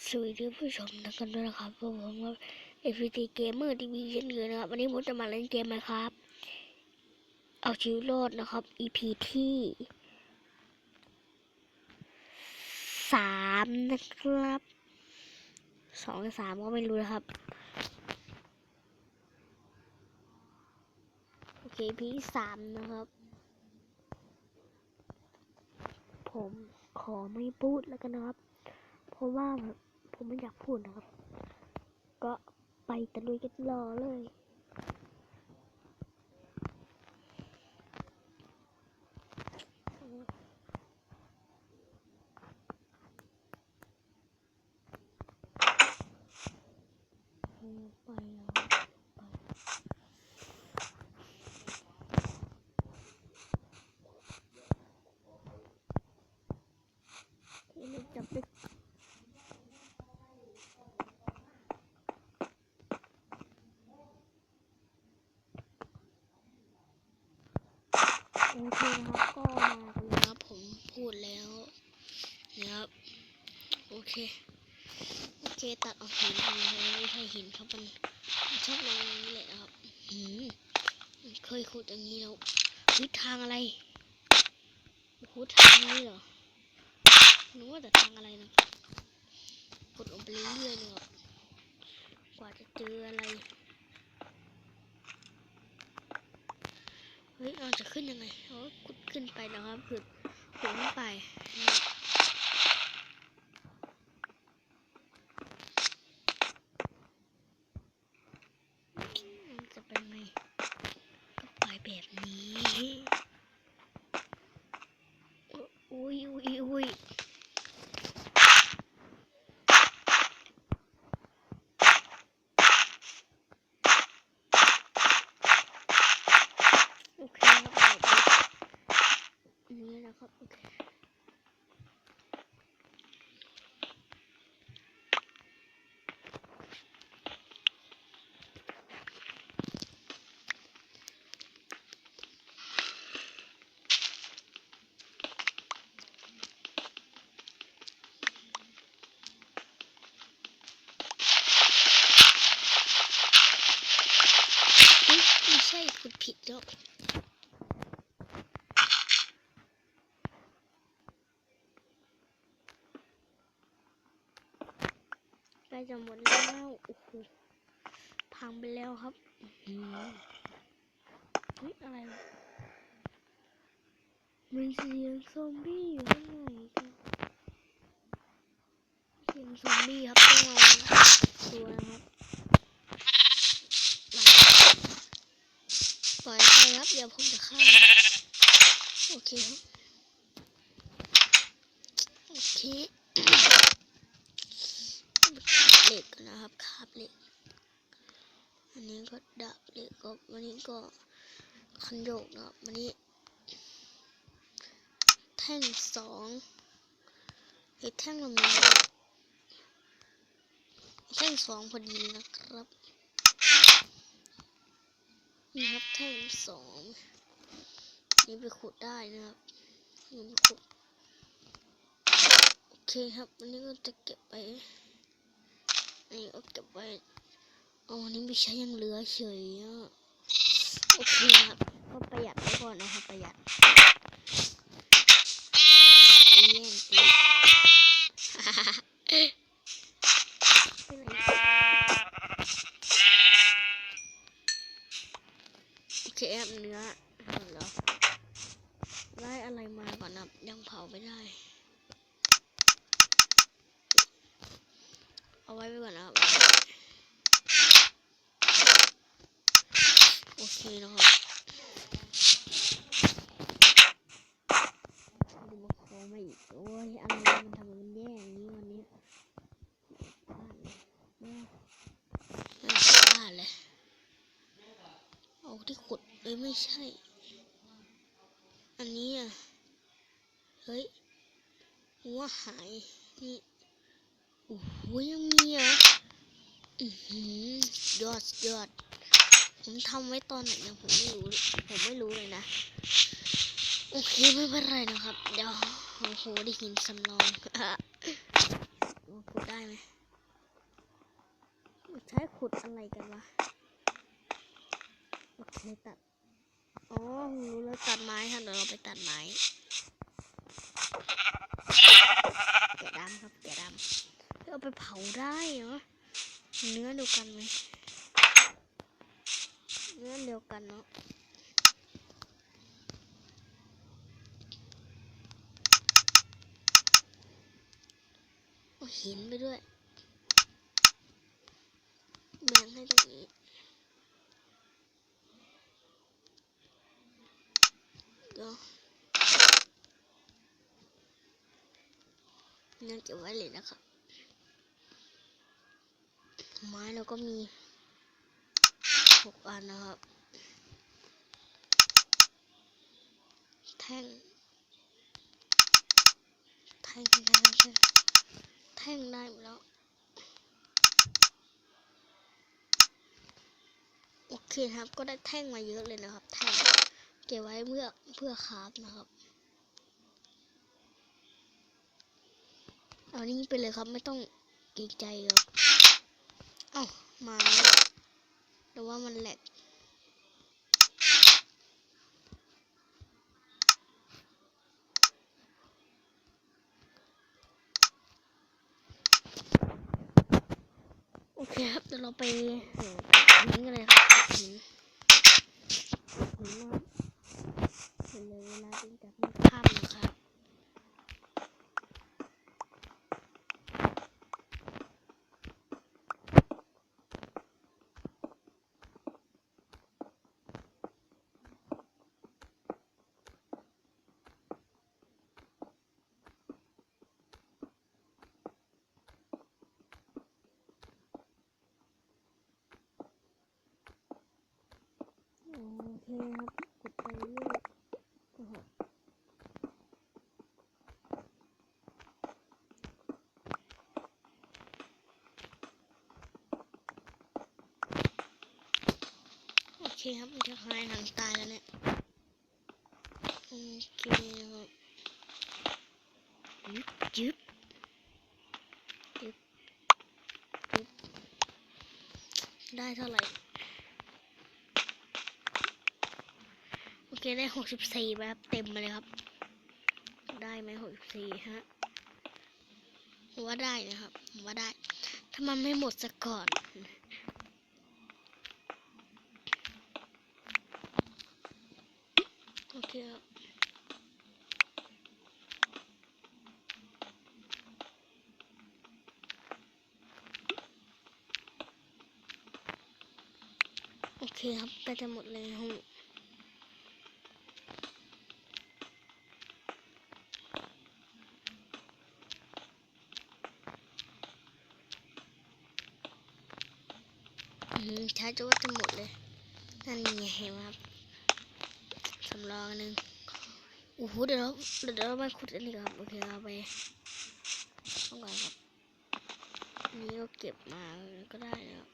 สวัสดีผู้ชมนะครับด้วยนะครับพวกผมว่า FPT Gamer TV เช่นเคยนะครับ วันนี้ผมจะมาเล่นเกมนะครับ เอาชีวิตรอดนะครับ EP ที่สามนะครับสองหรือสามก็ไม่รู้นะครับ โอเค EP ที่สามนะครับ ผมขอไม่พูดแล้วกันนะครับ ราะว่าผมไม่อยากพูดนะครับ ก็ไปตะลุยกันรอเลย ไปแล้วไปทีนี้จะไป โอเคครับก็มากันแล้วครับผมพูดแล้วนะครับโอเคโอเคตัดออกหินไปเลยไม่ใช่หินครับมันชอบลงอย่างนี้แหละครับหืมเคยขุดอย่างนี้แล้ววิทางอะไรโอ้โหทางนี้เหรอนึกว่าแต่ทางอะไรนะขุดลงไปเรื่อยๆเลยครับกว่าจะเจออะไร ฮ้ยเราจะขึ้นยังไงเราก็ขุดขึ้นไปนะครับขุดขุดขึ้นไปมันจะเป็นไงก็ไปแบบนี้อุ้ยอุ้ยอุ้ย โอเคครับแบบนี้นะครับโอเคอุ๊ยไม่ใช่ขุดผิดแล้ว ใกล้ จะหมดแล้วโอ้โหพังไปแล้วครับอื้อหือเฮ้ยอะไรวะมีเสียงซอมบี้อยู่ข้างในกันเสียงซอมบี้ครับต้องระวังตัวนะครับปล่อยไปครับเดี๋ยวผมจะฆ่ามันโอเคครับ โอเค เหล็กนะครับคาบเหล็ก อันนี้ ก็ดาบเหล็กก็วันนี้ก็คันโยกนะครับวันนี้ แท่งสองไอแท่งเรามีแท่งสองพอดีนะครับนี่ครับแท่งสองนี่ไปขุดได้นะครับนี่ไปขุดโอเคครับวันนี้ก็จะเก็บไปนี่ก็เก็บไว้ อ๋อนี่ไม่ใช่ยังเหลือเฉยอโอเคครับก็ประหยัดไว้ก่อนนะครับประหยัดตีแย่งตีโอเคครับเนื้อหมดแล้วได้อะไรมาก่อนนะยังเผาไม่ได้ เอาไว้ไปก่อนนะครับ โอเคนะครับมาขอมาอีกโอ้ยอะไรมันทำมันแย่อย่างนี้วันนี้บ้านเลยแม่น่าจะบ้านเลยเอาที่ขุดเอ้ยไม่ใช่ อันนี้อะ เฮ้ยหัวหายนี่โอ้โหยังมีอะ อือหือยอดยอด ผมทำไว้ตอนไหนนะผมไม่รู้ ผมไม่รู้เลยนะ โอเคไม่เป็นไรนะครับ เดี๋ยวโอ้โหได้หินสำรองอเคขุดได้ไหมใช้ขุดอะไรกันวะ โอเคตัด อ๋อรู้แล้วตัดไม้ค่ะเดี๋ยวเราไปตัดไม้แกะดำครับแกะดำเอาไปเผาได้เหรอ เนื้อดียวกันไหม เนื้อเดียวกันเนาะเอาหินไปด้วยแบ่งให้ตรงนี้เดี๋ยวนั่นเก็บไว้เลยนะครับไม้เราก็มี หกอันนะครับแท่งแท่ง แท่งแท่งแท่งแท่งได้หมดแล้ว โอเคครับ ก็ได้แท่งมาเยอะเลยนะครับ แท่ง เก็บไว้เพื่อเพื่อคราฟนะครับเอานี่ไปเลยครับไม่ต้องเกรงใจหรอกเอ้ามา แล้วแต่ว่ามันแหลกโอเคครับเดี๋ยวเราไปหาหินกันเลยครับหินหินนะครับเห็นเลยเวลาเป็นจากมันข้ามนะครับ โอ เคครับ กดไปเรื่อยโอ้โหโอเคครับ มันจะหายหนังตายแล้วเนี่ย โอเคครับยึบยึบยึบยึบได้เท่าไหร่ ได้หกสิบสี่ไปครับเต็มเลยครับ ได้ไหมหกสิบสี่ฮะผมว่าได้นะครับผมว่าได้ ถ้ามันไม่หมดซะก่อนโอเคครับโอเคครับก็จะหมดเลยห้อง อืมช้าจะว่าจะหมดเลย นั่นไงเห็นไหมครับสำรองนหนึ่งโอ้โหเดี๋ยวเราเดี๋ยวเราไปขุดอันนี้ก่อนครับโอเคเราไปต้องก่อนครับนี้ก็เก็บมาก็ได้แล้ว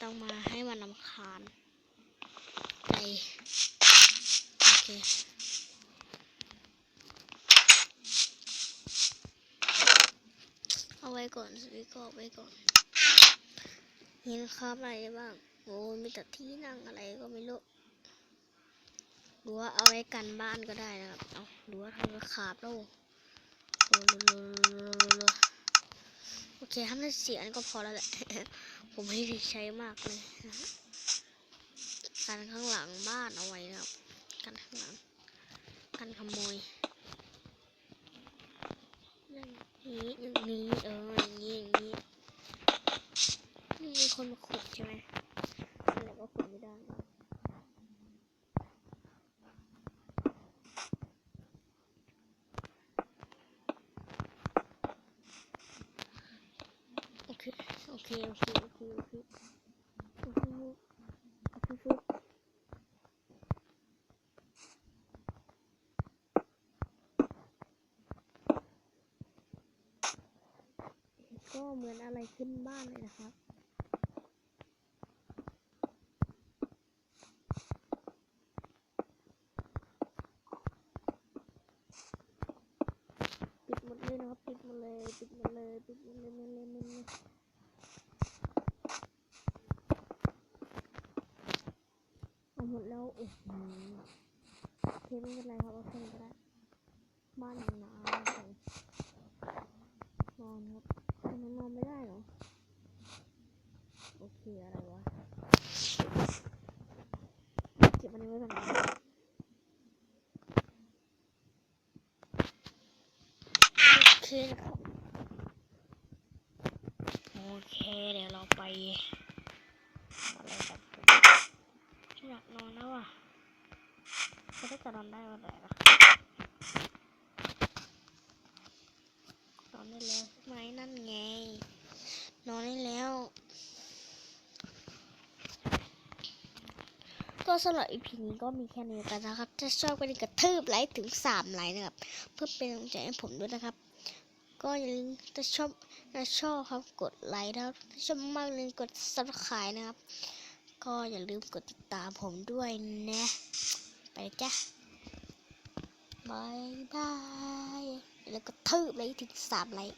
ต้องมาให้มันนำคาญไปโอเคเอาไว้ก่อนสวิกเอาไว้ก่อน เห็นครับอะไรบ้าง โอ้มีแต่ที่นั่งอะไรก็ไม่รู้หรือว่าเอาไว้กันบ้านก็ได้นะครับ เอาหรือว่าทำราคาบแล้วโอ้โอเคทำได้เสียก็พอแล้วแหละ ผมไม่ได้ใช้มากเลยนะการข้างหลังบ้านเอาไว้นะครับกันข้างหลัง กันขโมยอย่างนี้อย่างนี้เอออย่างนี้อย่างนี้ นี่มีคนมาขุดใช่ไหมอะไรก็ขุดไม่ได้ โอเค โอ เคโอเคโอเคโอเคโอเคโอเคก็เหมือนอะไรขึ้นบ้านเลยนะครับปิดหมดเลยนะครับปิดหมดเลยปิดหมดเลยปิดหมดเลยเอาหมดแล้ว โอ้โหเคไม่เป็นไรครับเอาแค่นี้ก็ได้ บ้านหนาวเลยนอนครับทำไมนอนไม่ได้หรอ โอเค อะไรวะ เก็บอันนี้ไว้ก่อนโอเคครับโอเคเดี๋ยวเราไปอะไรกันอยากนอนแล้วอะเขาได้จะน อนได้วันไหนล่ะนอนได้แล้วใช่ไหมนั่นไง นอนได้แล้ว ก็สำหรับ EP นี้ก็มีแค่นี้กันนะครับ ถ้าชอบก็อย่ากระทืบไลค์ถึงสามไลค์นะครับ เพื่อเป็นกำลังใจให้ผมด้วยนะครับ ก็อย่าลืมถ้าชอบถ้าชอบครับกดไลค์นะครับถ้าชอบมากอย่าลืมกด subscribe นะครับก็อย่าลืมกดติดตามผมด้วยนะ ไปจ้ะ ไม่ได้ แล้วก็ทืบเลยถึงสามไลค์